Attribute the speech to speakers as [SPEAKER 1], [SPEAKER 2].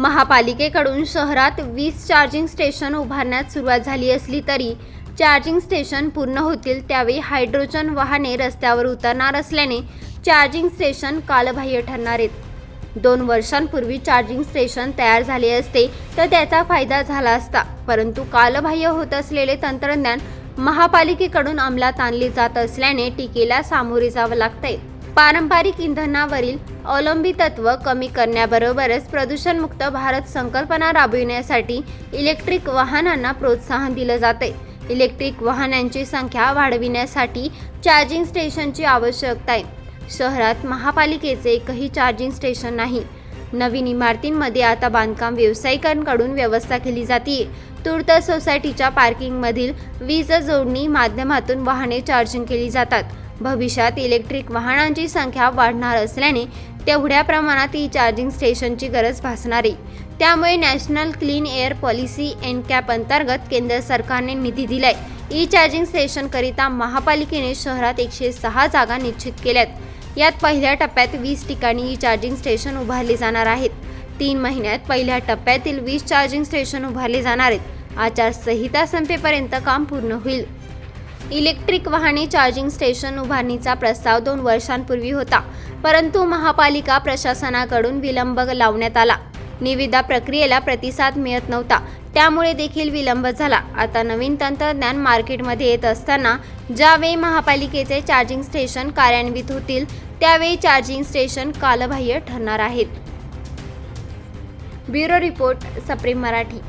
[SPEAKER 1] महापालिकेकडून शहरात वीस चार्जिंग स्टेशन उभारण्यात सुरुवात झाली असली तरी चार्जिंग स्टेशन पूर्ण होतील त्यावेळी हायड्रोजन वाहने रस्त्यावर उतरणार असल्याने चार्जिंग स्टेशन कालबाह्य ठरणार आहेत. दोन वर्षांपूर्वी चार्जिंग स्टेशन तयार झाले असते तर त्याचा फायदा झाला असता परंतु कालबाह्य होत असलेले तंत्रज्ञान महापालिकेकडून अंमलात आणले जात असल्याने टीकेला सामोरे जावं लागतंय. पारंपरिक इंधनावरील अवलंबितत्व कमी करण्याबरोबरच प्रदूषणमुक्त भारत संकल्पना राबविण्यासाठी इलेक्ट्रिक वाहनांना प्रोत्साहन दिलं जाते. इलेक्ट्रिक वाहनांची संख्या वाढविण्यासाठी चार्जिंग स्टेशनची आवश्यकता आहे. शहरात महापालिकेचे एकही चार्जिंग स्टेशन नाही. नवीन इमारतींमध्ये आता बांधकाम व्यावसायिकांकडून व्यवस्था केली जाते. तूर्त सोसायटीच्या पार्किंगमधील वीज जोडणी माध्यमातून वाहने चार्जिंग केली जातात. भविष्यात इलेक्ट्रिक वाहनांची संख्या वाढणार असल्याने तेवढ्या प्रमाणात ई चार्जिंग स्टेशनची गरज भासणार. आहे त्यामुळे national clean air policy N cap अंतर्गत केंद्र सरकारने निधी दिलाय. ई चार्जिंग स्टेशनकरिता महापालिकेने शहरात एकशे सहा जागा निश्चित केल्यात. यात पहिल्या टप्प्यात वीस ठिकाणी ई चार्जिंग स्टेशन उभारली जाणार आहेत. तीन महिन्यात पहिल्या टप्प्यातील वीस चार्जिंग स्टेशन उभारले जाणार आहेत. आचारसंहिता संपेपर्यंत काम पूर्ण होईल. इलेक्ट्रिक वाहने चार्जिंग स्टेशन उभारणीचा प्रस्ताव दोन वर्षांपूर्वी होता परंतु महापालिका प्रशासनाकडून विलंब लावण्यात आला. निविदा प्रक्रियेला प्रतिसाद मिळत नव्हता. त्यामुळे देखील विलंब झाला. आता नवीन तंत्रज्ञान मार्केटमध्ये येत असताना ज्यावेळी महापालिकेचे चार्जिंग स्टेशन कार्यान्वित होतील त्यावेळी चार्जिंग स्टेशन कालबाह्य ठरणार आहेत. ब्युरो रिपोर्ट सप्रेम मराठी.